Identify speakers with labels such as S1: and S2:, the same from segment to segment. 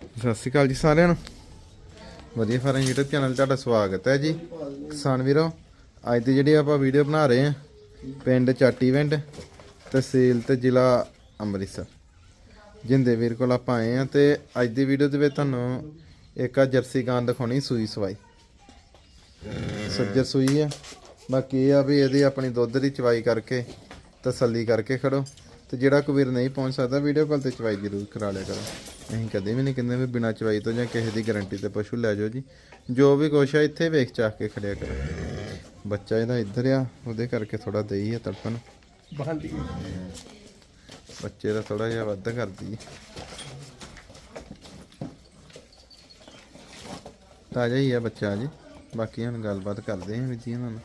S1: ਸਤਿ ਸ਼੍ਰੀ ਅਕਾਲ ਜੀ ਸਾਰਿਆਂ ਨੂੰ। ਵਧੀਆ ਫਾਰਮ YouTube ਚੈਨਲ ਤੁਹਾਡਾ ਸਵਾਗਤ ਹੈ ਜੀ। ਕਿਸਾਨ ਵੀਰੋ, ਅੱਜ ਦੀ ਜਿਹੜੀ ਆਪਾਂ ਵੀਡੀਓ ਬਣਾ ਰਹੇ ਹਾਂ, ਪਿੰਡ ਚਾਟੀਵਿੰਡ ਤਹਿਸੀਲ ਤੇ ਜ਼ਿਲ੍ਹਾ ਅੰਮ੍ਰਿਤਸਰ। ਜਿੰਦੇ ਵੀਰ ਕੋਲ ਆਪਾਂ ਆਏ ਆ ਤੇ ਅੱਜ ਦੀ ਵੀਡੀਓ ਦੇ ਵਿੱਚ ਤੁਹਾਨੂੰ ਇੱਕ ਆ ਜਰਸੀ ਗਾਂ ਦਿਖਾਉਣੀ, ਸੂਈ ਸਵਾਈ। ਸੱਜਰ ਸੂਈ ਆ। ਬਾਕੀ ਇਹ ਆ ਵੀ ਇਹਦੀ ਆਪਣੀ ਦੁੱਧ ਦੀ ਚਵਾਈ ਕਰਕੇ ਤਸੱਲੀ ਕਰਕੇ ਖੜੋ। ਤੇ ਜਿਹੜਾ ਕੋਈ ਵੀਰ ਨਹੀਂ ਪਹੁੰਚ ਸਕਦਾ ਵੀਡੀਓ ਕਾਲ ਤੇ ਚਵਾਈ ਜ਼ਰੂਰ ਕਰਾ ਲਿਆ ਕਰੋ। ਅਸੀਂ ਕਦੇ ਵੀ ਨਹੀਂ ਕਹਿੰਦੇ ਵੀ ਬਿਨਾਂ ਚਵਾਈ ਤੋਂ ਜਾਂ ਕਿਸੇ ਦੀ ਗਾਰੰਟੀ ਤੇ ਪਸ਼ੂ ਲੈ ਜਾਓ ਜੀ। ਜੋ ਵੀ ਕੁਛ ਆ ਇੱਥੇ ਵੇਖ ਚਾਹ ਕੇ ਖੜਿਆ ਕਰੋ। ਬੱਚਾ ਇਹਦਾ ਇੱਧਰ ਆ ਉਹਦੇ ਕਰਕੇ ਥੋੜਾ ਦਈ ਆ ਤੜਪਣ
S2: ਬੰਦੀ
S1: ਬੱਚੇ ਦਾ ਥੋੜਾ ਜਿਹਾ ਵੱਧ ਕਰਦੀ ਤਾਜ਼ਾ ਹੀ ਆ ਬੱਚਾ ਜੀ। ਬਾਕੀ ਹੁਣ ਗੱਲਬਾਤ ਕਰਦੇ ਆਂ ਇਹਨਾਂ ਨਾਲ।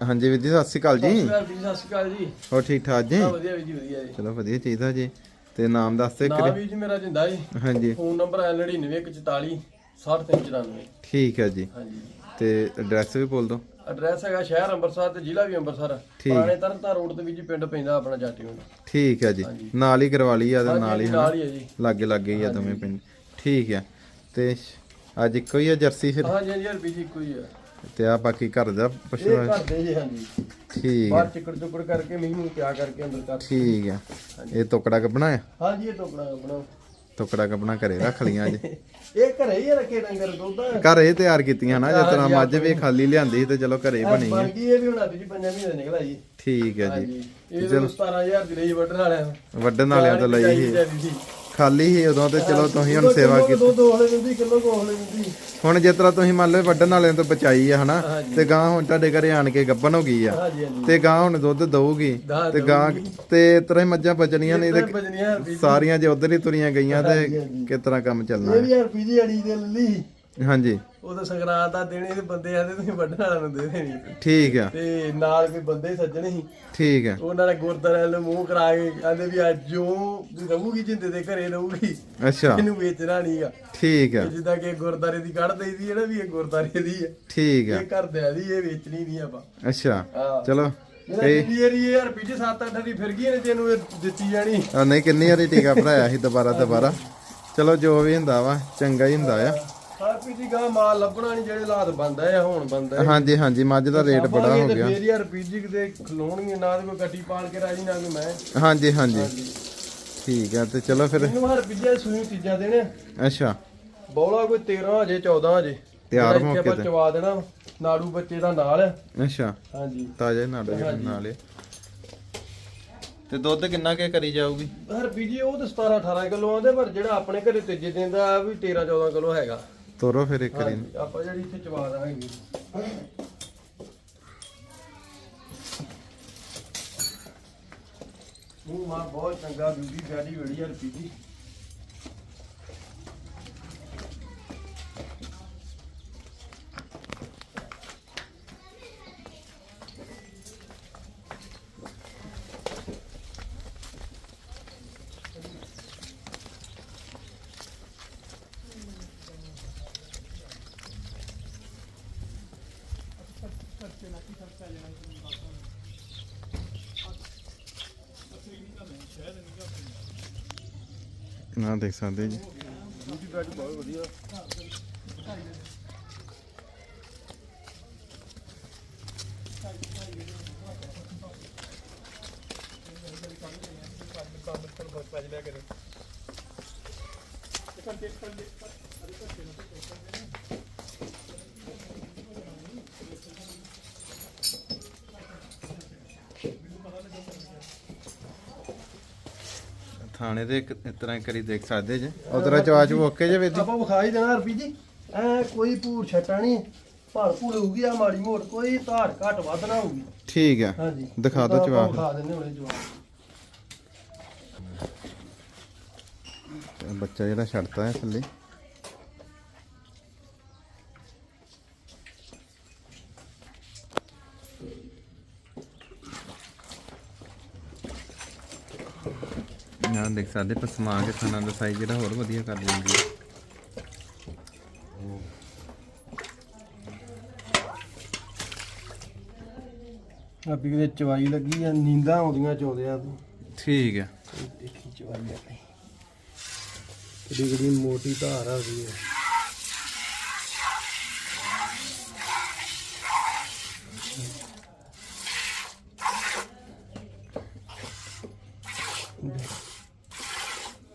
S1: ਹਾਂਜੀ ਵੀਰ ਜੀ ਸਤਿ ਸ਼੍ਰੀ ਅਕਾਲ ਜੀ।
S2: ਸਤਿ ਸ਼੍ਰੀ ਅਕਾਲ ਜੀ
S1: ਹੋਰ ਠੀਕ ਠਾਕ ਜੀ?
S2: ਵਧੀਆ ਵੀ ਜੀ ਵਧੀਆ ਜੀ।
S1: ਚਲੋ ਵਧੀਆ ਚਾਹੀਦਾ ਜੀ। ਤੇ ਨਾਮ ਦੱਸ ਦੇ
S2: ਨਾਮ ਵੀ ਜੀ ਮੇਰਾ ਜਿੰਦਾ ਜੀ।
S1: ਹਾਂਜੀ।
S2: ਫੋਨ ਨੰਬਰ ਹੈ 99144 6394
S1: ਠੀਕ ਹੈ ਜੀ।
S2: ਹਾਂਜੀ।
S1: ਤੇ ਐਡਰੈਸ ਵੀ ਬੋਲ ਦਿਓ।
S2: ਐਡਰੈਸ ਹੈਗਾ ਸ਼ਹਿਰ ਅੰਮ੍ਰਿਤਸਰ ਤੇ ਜ਼ਿਲ੍ਹਾ ਵੀ ਅੰਮ੍ਰਿਤਸਰ। ਪੁਰਾਣੇ ਤਰਨਤਾਰਨ ਰੋਡ ਤੇ ਵੀ ਜੀ ਪਿੰਡ ਪੈਂਦਾ ਆਪਣਾ ਜਾਟੀ ਹੁੰਦਾ
S1: ਠੀਕ ਹੈ ਜੀ। ਨਾਲ ਹੀ ਕਰਵਾ ਲਈ ਆ ਤੇ ਨਾਲ ਹੀ
S2: ਨਾਲ ਹੀ ਹੈ ਜੀ।
S1: ਲਾਗੇ ਲਾਗੇ ਹੀ ਆ ਦੋਵੇਂ ਪਿੰਡ। ਠੀਕ ਹੈ। ਤੇ ਅੱਜ ਇੱਕੋ ਹੀ ਆ ਜਰਸੀ ਫਿਰ?
S2: ਹਾਂਜੀ ਰੁਪਏ ਜੀ ਕੋਈ ਹੈ
S1: ਤੇ ਆ ਬਾਕੀ ਘਰ ਦਾ
S2: ਇਹ। ਘਰ ਦੇ ਜੀ ਹਾਂਜੀ।
S1: ਠੀਕ ਹੈ।
S2: ਬਾਹਰ ਚਿੱਕੜ ਚੁੱਕੜ ਕਰਕੇ ਮੀਂਹ ਨੂੰ ਪਿਆ ਕਰਕੇ ਅੰਦਰ ਕਰ
S1: ਠੀਕ ਹੈ। ਇਹ ਟੁਕੜਾ ਕੱਪਣਾ ਹੈ?
S2: ਹਾਂਜੀ ਇਹ ਟੋਕੜਾ ਆਪਣਾ
S1: ਟੁਕੜਾ ਕੱਪਣਾ ਘਰੇ ਰੱਖ ਲੀਆਂ ਅੱਜ
S2: ਇਹ ਘਰੇ ਹੀ ਰੱਖੇ ਡੰਗਰ ਦੁੱਧ।
S1: ਘਰ ਤਿਆਰ ਕੀਤੀਆਂ ਨਾ ਜਿਸ ਤਰ੍ਹਾਂ ਮੱਝ ਵੀ ਖਾਲੀ ਲਿਆਂਦੀ ਸੀ ਤੇ ਚਲੋ ਘਰੇ ਬਣੀ
S2: ਬਣ
S1: ਹੈ।
S2: ਗਈ ਇਹ ਵੀ ਹੁਣ ਅੱਜ ਜੀ ਪੰਜਾਂ ਮਹੀਨੇ ਨਿਕਲਾ ਜੀ
S1: ਠੀਕ ਹੈ ਜੀ।
S2: ਹਾਂਜੀ ਇਹ ਤਾਂ 17000 ਦੀ ਲਈ ਵੱਢਣ ਵਾਲਿਆਂ ਨੂੰ।
S1: ਵੱਢਣ ਵਾਲਿਆਂ ਤੋਂ ਲਈ ਸੀ। ਖਾਲੀ ਸੀ ਉਦੋਂ ਤੇ ਚਲੋ ਤੁਸੀਂ ਹੁਣ ਸੇਵਾ ਕੀਤੀ।
S2: ਦੋ ਦੋ ਹਲੇ ਦਿੰਦੀ ਕਿਲੋ ਕੋ ਹਲੇ ਦਿੰਦੀ
S1: ਹੁਣ ਜਿਸ ਤਰ੍ਹਾਂ ਤੁਸੀਂ ਮੰਨ ਲਓ ਵੱਢਣ ਵਾਲਿਆਂ ਤੋਂ ਬਚਾਈ ਆ ਹਨਾ। ਤੇ ਗਾਂ ਹੁਣ ਤੁਹਾਡੇ ਘਰੇ ਆਣ ਕੇ ਗੱਭਣ ਹੋ ਗਈ ਆ
S2: ਹਾਂਜੀ ਹਾਂਜੀ।
S1: ਤੇ ਗਾਂ ਹੁਣ ਦੁੱਧ ਦਊਗੀ ਤੇ ਗਾਂ ਤੇ ਇਸ ਤਰ੍ਹਾਂ ਹੀ ਮੱਝਾਂ ਬਚਣੀਆਂ ਨਹੀਂ ਤੇ
S2: ਬਜਨੀਆਂ
S1: ਸਾਰੀਆਂ ਜੇ ਉਧਰ ਹੀ ਤੁਰੀਆਂ ਗਈਆਂ ਤੇ। ਕਿਸ ਤਰ੍ਹਾਂ ਕੰਮ ਚੱਲਣਾ
S2: ਇਹ ਵੀ ਯਾਰ ਪੀਜੀ ਅੜੀ ਦੇ ਲੱਲੀ
S1: ਹਾਂਜੀ।
S2: ਉਹ ਤਾਂ ਸੰਗਰਾਂਦ ਦਾ ਦੇਣੇ ਤੇ ਬੰਦੇ ਆਦੇ ਤੁਸੀਂ ਵੱਢਣ ਵਾਲਿਆਂ ਨੂੰ ਦੇ ਦੇਣੀ।
S1: ਠੀਕ ਆ।
S2: ਤੇ ਨਾਲ ਕੋਈ ਬੰਦੇ ਸੱਜਣੇ ਸੀ।
S1: ਠੀਕ ਆ।
S2: ਉਹਨਾਂ ਨੇ ਗੁਰਦਾਰੇ ਨੂੰ ਮੂੰਹ ਕਰਾ ਕੇ ਕਹਿੰਦੇ ਵੀ ਅੱਜ ਜੋ ਰਹੂਗੀ ਜਿੰਦੇ ਦੇ ਘਰੇ ਰਹੂਗੀ।
S1: ਅੱਛਾ।
S2: ਇਹਨੂੰ ਵੇਚਣਾ ਨਹੀਂਗਾ
S1: ਠੀਕ ਆ।
S2: ਜਿੱਦਾਂ ਕਿ ਗੁਰਦਾਰੇ ਦੀ ਕੱਢ ਦੇਈਦੀ ਹੈ ਨਾ ਵੀ ਇਹ ਗੁਰਦਾਰੇ ਦੀ ਹੈ।
S1: ਠੀਕ ਆ।
S2: ਇਹ ਘਰਦਿਆਂ ਦੀ ਇਹ ਵੇਚਣੀ ਨਹੀਂ ਆਪਾਂ।
S1: ਅੱਛਾ। ਚਲੋ
S2: ਜਿਹੜਾ ਜਿੰਨੀ ਏਰੀ ਯਾਰ ਪੀਜੇ 7-8 ਦੀ ਫਿਰ ਗਈ ਨੇ ਤੈਨੂੰ ਇਹ ਦਿੱਤੀ ਜਾਣੀ।
S1: ਆ ਨਹੀਂ ਕਿੰਨੀ ਵਾਰੀ ਟੀਕਾ ਭਰਾਇਆ ਸੀ ਦੁਬਾਰਾ ਦੁਬਾਰਾ। ਚਲੋ ਜੋ ਵੀ ਹੁੰਦਾ ਵਾ ਚੰਗਾ ਹੀ ਹੁੰਦਾ ਆ।
S2: ਹਰ ਪੀਜੀ ਗਾ ਮਾਲ ਲੱਭਣਾ ਨਹੀਂ ਜਿਹੜੇ ਹਾਲਾਤ ਬੰਦਾ ਆ ਹੁਣ ਬੰਦਾ
S1: ਹਾਂਜੀ ਹਾਂਜੀ ਮੱਝ ਦਾ ਰੇਟ ਬੜਾ ਹੋ ਗਿਆ।
S2: ਫੇਰ ਯਾਰ ਪੀਜੀ ਕਿਤੇ ਖਲੋਣਗੇ ਨਾ ਤੇ ਕੋਈ ਗੱਡੀ ਪਾਲ ਕੇ ਰਾਜੀ ਨਾ ਕੋਈ ਮੈਂ।
S1: ਹਾਂਜੀ ਹਾਂਜੀ। ਠੀਕ ਆ ਤੇ ਚਲੋ ਫਿਰ।
S2: ਮੈਨੂੰ ਹਰ ਪੀਜੀ ਸੂਈ ਚੀਜ਼ਾਂ ਦੇਣੇ।
S1: ਅੱਛਾ।
S2: ਬੌਲਾ ਕੋਈ 13 ਹਜੇ 14 ਹਜੇ।
S1: ਤਿਆਰ
S2: ਇੱਥੇ
S1: ਮੌਕੇ
S2: ਆਪਾਂ ਚਵਾ ਦੇਣਾ ਨਾੜੂ ਬੱਚੇ ਦਾ ਨਾਲ। ਹੈ
S1: ਅੱਛਾ।
S2: ਹਾਂਜੀ।
S1: ਤਾਜ਼ਾ ਹੀ ਨਾੜਾ ਨਾਲ ਹੀ। ਤੇ ਦੁੱਧ ਕਿੰਨਾ ਕੇ ਕਰੀ ਜਾਊਗੀ?
S2: ਹਰ ਪੀਜੀ ਉਹ ਤਾਂ 17 18 ਕਿਲੋ ਆਉਂਦੇ ਪਰ ਜਿਹੜਾ ਆਪਣੇ ਘਰੇ ਤੀਜੇ ਦਿਨ ਦਾ ਵੀ 13 14 ਕਿਲੋ ਹੈਗਾ।
S1: ਤੋਰੋ ਫਿਰ ਇੱਕ ਵਾਰੀ।
S2: ਹਾਂਜੀ, ਆਪਾਂ ਜਿਹੜੀ ਇੱਥੇ ਚਵਾ ਦਾਂਗੇ। ਮੂੰਹ ਮਾ ਬਹੁਤ ਚੰਗਾ ਬੀਬੀ ਫੈਡੀ ਬੜੀ ਯਾਰ ਪੀਜੀ
S1: ਨਾ ਦੇਖ ਸਕਦੇ ਜੀ।
S2: ਬੀਬੀ ਫੈਡੀ ਬਹੁਤ ਵਧੀਆ
S1: ਥਾਣੇ ਦੇ ਇੱਕ ਇਸ ਤਰ੍ਹਾਂ ਕਰੀ ਦੇਖ ਸਕਦੇ ਜੇ। ਉਧਰ ਚਵਾਚ ਓਕੇ ਜੇ ਵੇਦੀ
S2: ਆਪਾਂ ਵਿਖਾ ਹੀ ਦੇਣਾ ਹਰਪੀ ਜੀ। ਐ ਕੋਈ ਭੂਰ ਛੱਟਾ ਨਹੀਂ। ਭਾਰ ਭੂਰ ਹੋਊਗੀ ਆ ਮਾੜੀ ਮੋਟ ਕੋਈ ਧਾਰ ਘਟ ਵੱਧ ਨਾ ਹੋਊਗੀ।
S1: ਠੀਕ ਆ
S2: ਹਾਂਜੀ।
S1: ਦਿਖਾ ਦਿਓ
S2: ਆਪਾਂ
S1: ਜਵਾਬ।
S2: ਵਿਖਾ ਦਿੰਦੇ ਹੁਣੇ ਜਵਾਬ
S1: ਬੱਚਾ ਜਿਹੜਾ ਛੱਡਤਾ ਹੈ ਥੱਲੇ। ਨਾ ਦੇਖ ਸਕਦੇ ਪਸਮਾ ਕੇ ਖਾਣਾ ਦਾ ਸਾਈਜ਼ ਜਿਹੜਾ ਹੋਰ ਵਧੀਆ ਕਰ ਦਿੰਦੀ ਹੈ।
S2: ਆਪੀ ਕਿਤੇ ਚਵਾਈ ਲੱਗੀ ਆ ਨੀਂਦਾਂ ਆਉਂਦੀਆਂ ਚੋਂਦੇ ਆ
S1: ਠੀਕ ਹੈ।
S2: ਦੇਖੀ ਚਵਾਈ ਆਪਣੀ। ਕਿੱਡੀ ਕਿੱਡੀ ਮੋਟੀ ਧਾਰ ਆ ਗਈ ਹੈ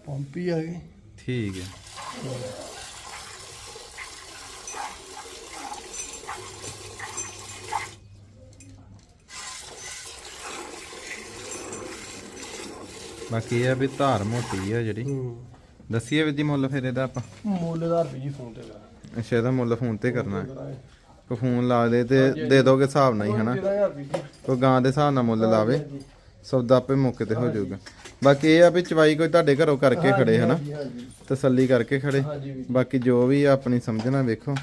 S2: ਪੰਪੀ ਆ ਗਈ।
S1: ਠੀਕ ਹੈ। ਬਾਕੀ ਇਹ ਆ ਵੀ ਧਾਰ ਮੋਟੀ ਆ ਜਿਹੜੀ। ਦੱਸੀਏ ਵੀ ਦੀ ਮੁੱਲ ਫਿਰ ਇਹਦਾ ਆਪਾਂ।
S2: ਮੁੱਲਦਾਰ ਵੀ ਜੀ ਫੋਨ ਤੇ ਕਰ
S1: ਅੱਛਾ ਇਹਦਾ ਮੁੱਲ ਫੋਨ ਤੇ ਕਰਨਾ ਹੈ। ਕੋ ਫੋਨ ਲਾ ਦੇ ਤੇ ਦੇ ਦੋਗੇ ਹਿਸਾਬ ਨਾਲ ਹੀ ਹਨਾ?
S2: 13000 ਵੀ ਜੀ।
S1: ਕੋ ਗਾਂ ਦੇ ਹਿਸਾਬ ਨਾਲ ਮੁੱਲ ਲਾਵੇ। ਸੌਦਾ ਆਪੇ ਮੌਕੇ ਤੇ ਹੋ ਜਾਊਗਾ। ਬਾਕੀ ਇਹ ਆ ਵੀ ਚਵਾਈ ਕੋਈ ਤੁਹਾਡੇ ਘਰੋਂ ਕਰਕੇ ਖੜੇ ਹਨਾ?
S2: ਹਾਂਜੀ
S1: ਤਸੱਲੀ ਕਰਕੇ ਖੜੇ।
S2: ਹਾਂਜੀ
S1: ਬਾਕੀ ਜੋ ਵੀ ਆ ਆਪਣੀ ਸਮਝਣਾ ਵੇਖੋ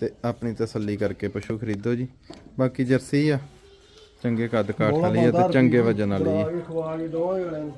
S1: ਤੇ ਆਪਣੀ ਤਸੱਲੀ ਕਰਕੇ ਪਸ਼ੂ ਖਰੀਦੋ ਜੀ। ਬਾਕੀ ਜਰਸੀ ਆ ਚੰਗੇ ਕੱਦ ਕਾਠ ਵਾਲੀ ਆ ਤੇ ਚੰਗੇ ਵਜਨ ਵਾਲੀ ਆ।
S2: ਖਵਾ ਕੇ ਨੂੰ।